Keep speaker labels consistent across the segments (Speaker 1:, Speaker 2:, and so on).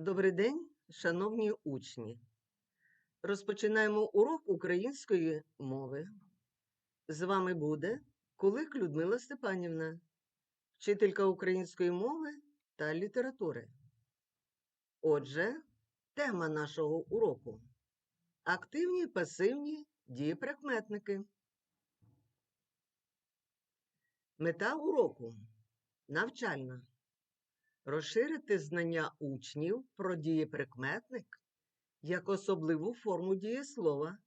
Speaker 1: Добрий день, шановні учні. Розпочинаємо урок української мови. З вами буде Кулик Людмила Степанівна, вчителька української мови та літератури. Отже, тема нашого уроку активні пасивні дієприкметники. Мета уроку навчальна. Розширити знання учнів про дієприкметник як особливу форму дієслова,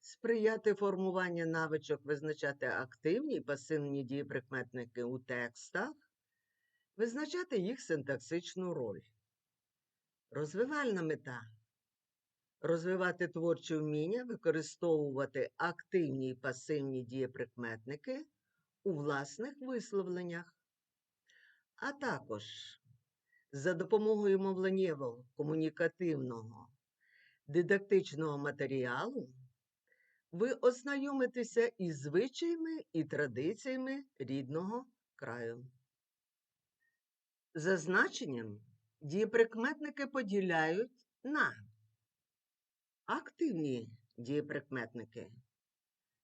Speaker 1: сприяти формуванню навичок визначати активні і пасивні дієприкметники у текстах, визначати їх синтаксичну роль. Розвивальна мета. Розвивати творчі вміння, використовувати активні і пасивні дієприкметники у власних висловленнях а також за допомогою мовленнєвого комунікативного дидактичного матеріалу ви ознайомитеся із звичаями і традиціями рідного краю. За значенням дієприкметники поділяють на активні дієприкметники.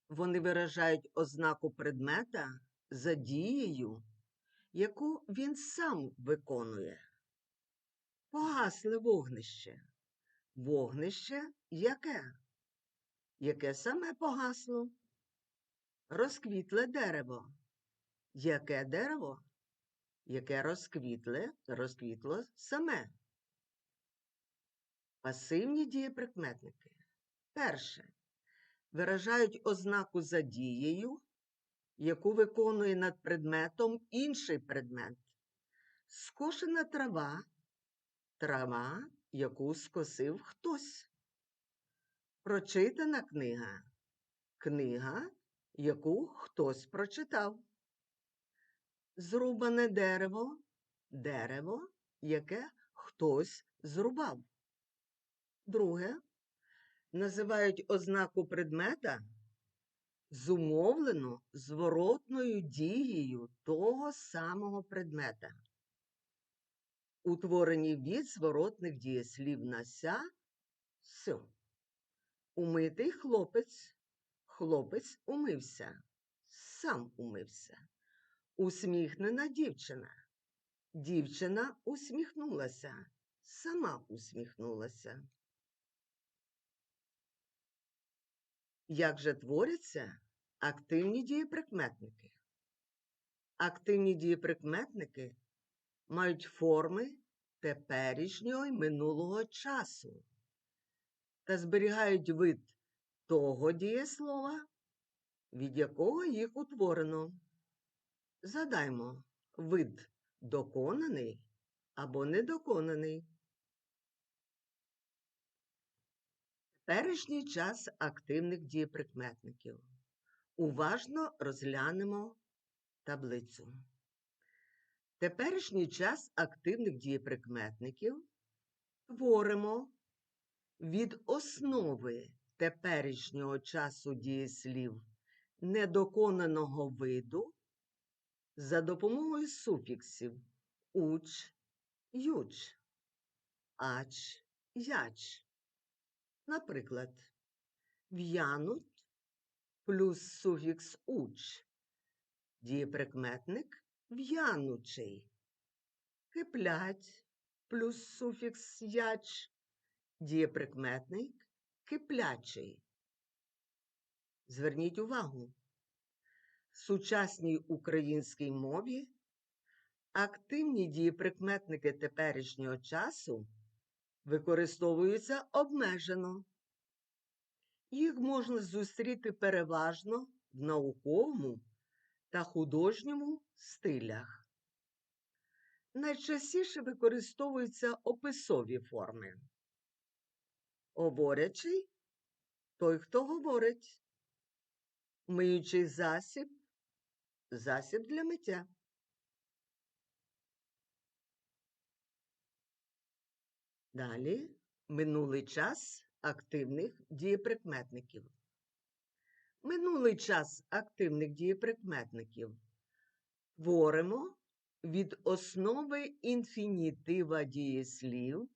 Speaker 1: Вони виражають ознаку предмета за дією яку він сам виконує. Погасле вогнище. Вогнище яке? Яке саме погасло? Розквітле дерево. Яке дерево? Яке розквітле, розквітло саме. Пасивні дієприкметники. Перше. Виражають ознаку за дією, яку виконує над предметом інший предмет. Скошена трава, трава, яку скосив хтось. Прочитана книга, книга, яку хтось прочитав. Зрубане дерево, дерево, яке хтось зрубав. Друге, називають ознаку предмета зумовлено зворотною дією того самого предмета. Утворені від зворотних дієслів на ся «с». Умитий хлопець, хлопець умився, сам умився. Усміхнена дівчина. Дівчина усміхнулася, сама усміхнулася. Як же творяться активні дієприкметники? Активні дієприкметники мають форми теперішнього і минулого часу та зберігають вид того дієслова, від якого їх утворено. Задаймо вид доконаний або недоконаний. Теперішній час активних дієприкметників. Уважно розглянемо таблицю. Теперішній час активних дієприкметників творимо від основи теперішнього часу дієслів недоконаного виду за допомогою суфіксів уч, юч, ач, яч. Наприклад, в'януть плюс суфікс уч, дієприкметник в'янучий, киплять плюс суфікс яч, дієприкметник киплячий. Зверніть увагу, в сучасній українській мові активні дієприкметники теперішнього часу використовуються обмежено. Їх можна зустріти переважно в науковому та художньому стилях. Найчастіше використовуються описові форми. Говорячий той, хто говорить, миючий засіб, засіб для миття. Далі минулий час активних дієприкметників. Минулий час активних дієприкметників творимо від основи інфінітива дієслів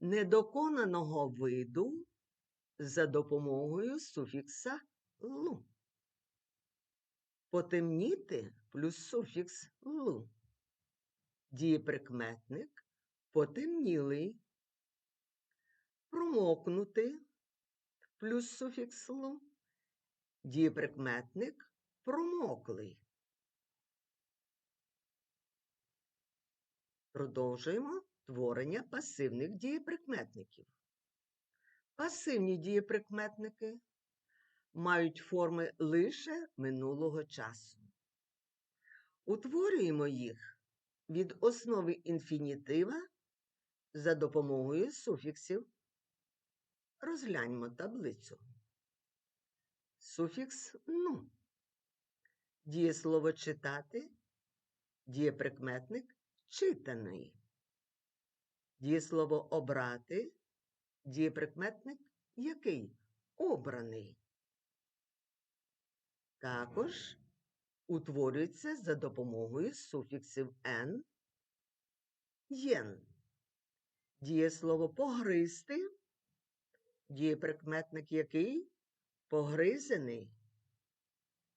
Speaker 1: недоконаного виду за допомогою суфікса лу. Потемніти плюс суфікс лу. Дієприкметник потемнілий. Промокнути плюс суфікс. Дієприкметник промоклий. Продовжуємо творення пасивних дієприкметників. Пасивні дієприкметники мають форми лише минулого часу. Утворюємо їх від основи інфінітива за допомогою суфіксів. Розгляньмо таблицю. Суфікс ну. Дієслово читати, дієприкметник читаний. Дієслово обрати, дієприкметник який обраний. Також утворюється за допомогою суфіксів «н», «єн». Дієслово погризти, дієприкметник який погризений.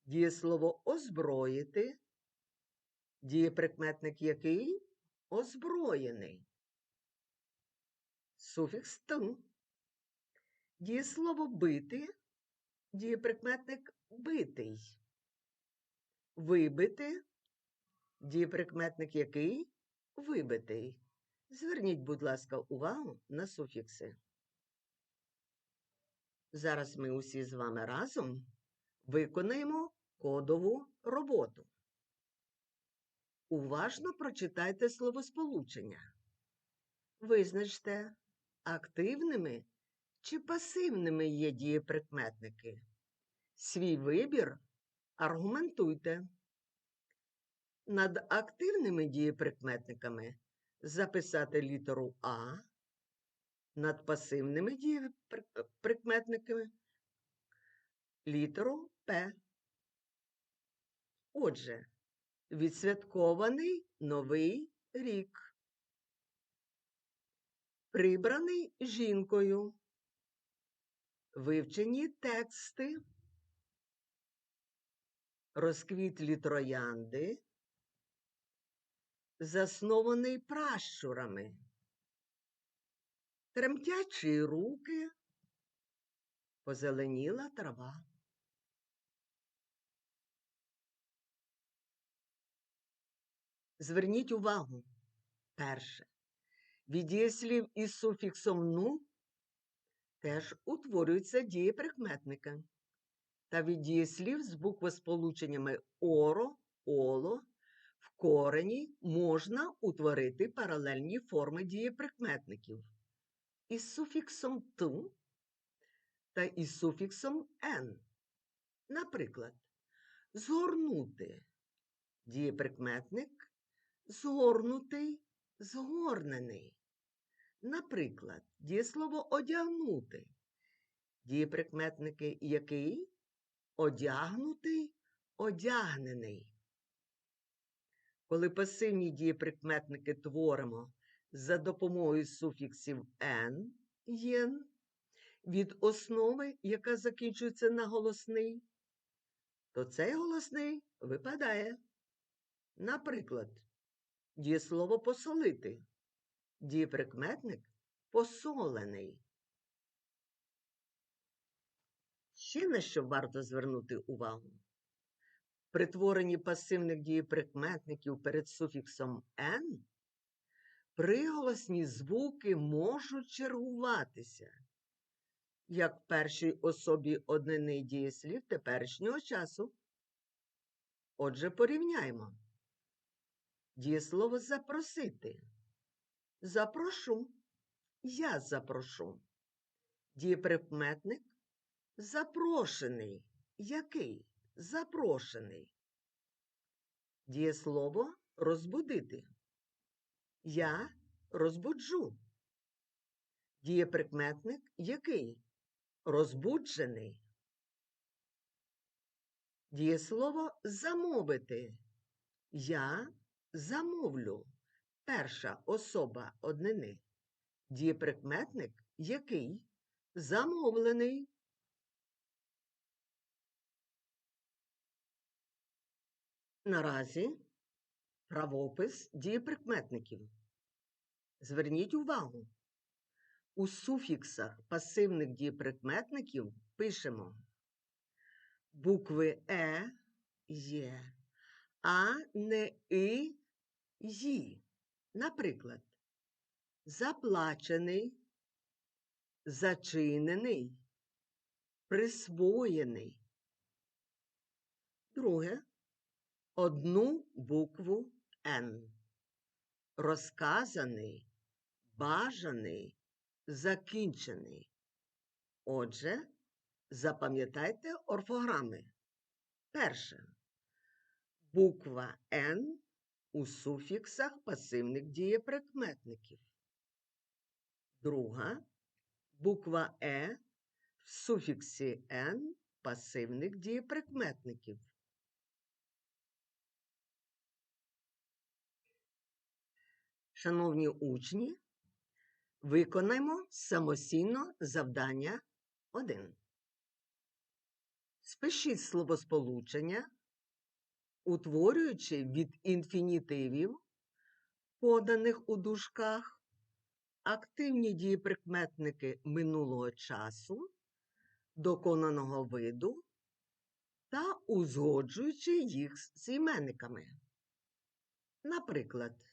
Speaker 1: Дієслово озброїти, дієприкметник який озброєний. Суфікс «т». Дієслово бити, дієприкметник битий. Вибити, дієприкметник який вибитий. Зверніть, будь ласка, увагу на суфікси. Зараз ми усі з вами разом виконаємо кодову роботу. Уважно прочитайте словосполучення. Визначте, активними чи пасивними є дієприкметники. Свій вибір аргументуйте. Над активними дієприкметниками записати літеру А, над пасивними дієприкметниками літеру П. Отже, відсвяткований новий рік. Прибраний жінкою. Вивчені тексти. Розквітлі троянди. Заснований пращурами. Тремтячі руки. Позеленіла трава. Зверніть увагу. Перше. Від дієслів із суфіксом ну теж утворюються дієприкметники. Та від дієслів з буквосполученнями оро, оло в корені можна утворити паралельні форми дієприкметників із суфіксом т та із суфіксом н. Наприклад, згорнути дієприкметник згорнутий, згорнений. Наприклад, дієслово одягнути. Дієприкметники який? Одягнутий, одягнений. Коли пасивні дієприкметники творимо за допомогою суфіксів «н», «єн» від основи, яка закінчується на голосний, то цей голосний випадає. Наприклад, дієслово посолити. Дієприкметник посолений. Ще на що варто звернути увагу? При творенні пасивних дієприкметників перед суфіксом «н» приголосні звуки можуть чергуватися, як першій особі однини дієслів теперішнього часу. Отже, порівняємо. Дієслово запросити. Запрошу. Я запрошу. Дієприкметник запрошений. Який? Запрошений. Дієслово розбудити. Я розбуджу. Дієприкметник який? Розбуджений. Дієслово замовити. Я замовлю. Перша особа однини. Дієприкметник який? Замовлений. Наразі правопис дієприкметників. Зверніть увагу. У суфіксах пасивних дієприкметників пишемо букви Е є, а не И ї. Наприклад, заплачений, зачинений, присвоєний. Друге одну букву Н. Розказаний, бажаний, закінчений. Отже, запам'ятайте орфограми. Перше. Буква Н у суфіксах пасивних дієприкметників. Друга. Буква Е в суфіксі Н пасивних дієприкметників. Шановні учні, виконаймо самостійно завдання 1. Спишіть словосполучення, утворюючи від інфінітивів, поданих у дужках, активні дієприкметники минулого часу, доконаного виду та узгоджуючи їх з іменниками. Наприклад,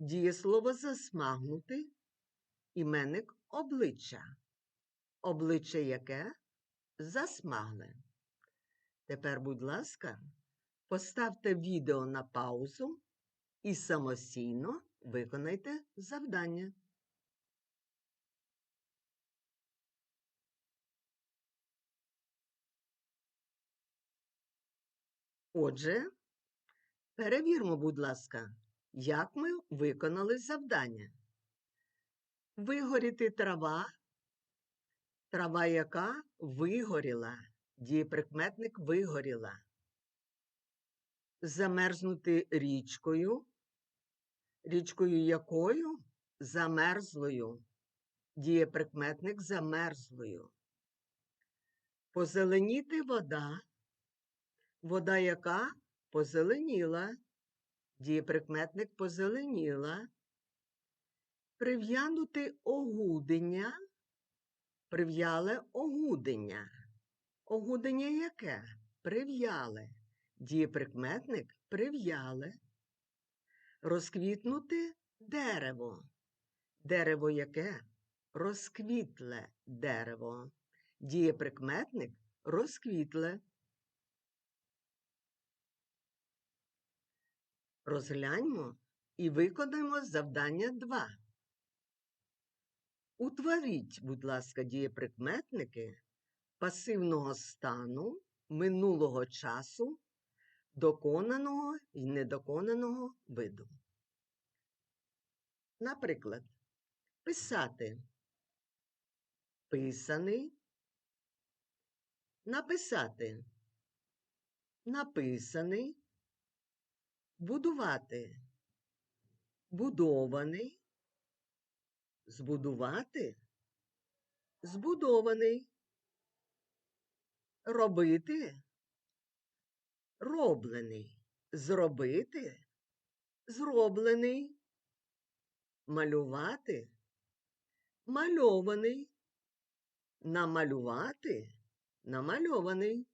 Speaker 1: Дієслово засмагнути, іменник обличчя. Обличчя яке засмагле. Тепер, будь ласка, поставте відео на паузу і самостійно виконайте завдання. Отже, перевірмо, будь ласка, як ми виконали завдання. Вигоріти трава, трава яка вигоріла, дієприкметник вигоріла. Замерзнути річкою, річкою якою? Замерзлою, дієприкметник замерзлою. Позеленіти вода, вода яка позеленіла дієприкметник позеленіла, прив'янути огудення, прив'яле огудення. Огудення яке? Прив'яле. Дієприкметник прив'яле. Розквітнути дерево. Дерево яке? Розквітле дерево. Дієприкметник розквітле. Розгляньмо і виконаємо завдання 2. Утворіть, будь ласка, дієприкметники пасивного стану минулого часу, доконаного і недоконаного виду. Наприклад, писати писаний, написати написаний будувати, будований, збудувати, збудований, робити, роблений, зробити, зроблений, малювати, мальований, намалювати, намальований.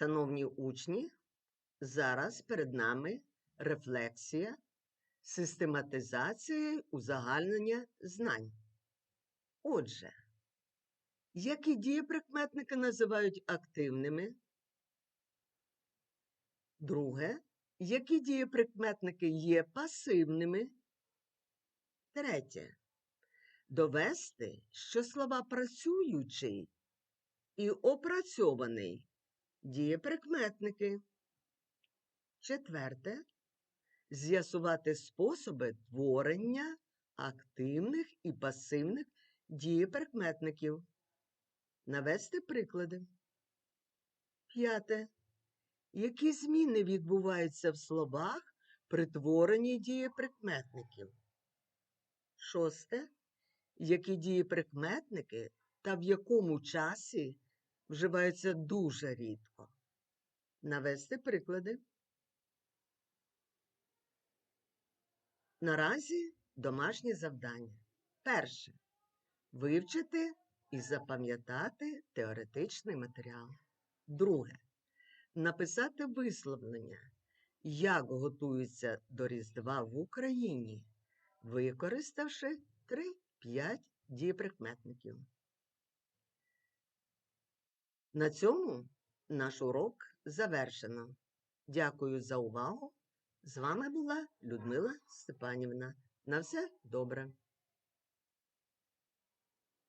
Speaker 1: Шановні учні, зараз перед нами рефлексія, систематизація узагальнення знань. Отже, які дієприкметники називають активними? Друге, які дієприкметники є пасивними? Третє. Довести, що слова працюючий і опрацьований дієприкметники. Четверте. З'ясувати способи творення активних і пасивних дієприкметників. Навести приклади. П'яте. Які зміни відбуваються в словах при творенні дієприкметників? Шосте. Які дієприкметники та в якому часі вживаються дуже рідко? Навести приклади. Наразі домашнє завдання. Перше. Вивчити і запам'ятати теоретичний матеріал. Друге. Написати висловлення, як готуються до Різдва в Україні, використавши 3-5 дієприкметників. На цьому наш урок завершено. Дякую за увагу. З вами була Людмила Степанівна. На все добре.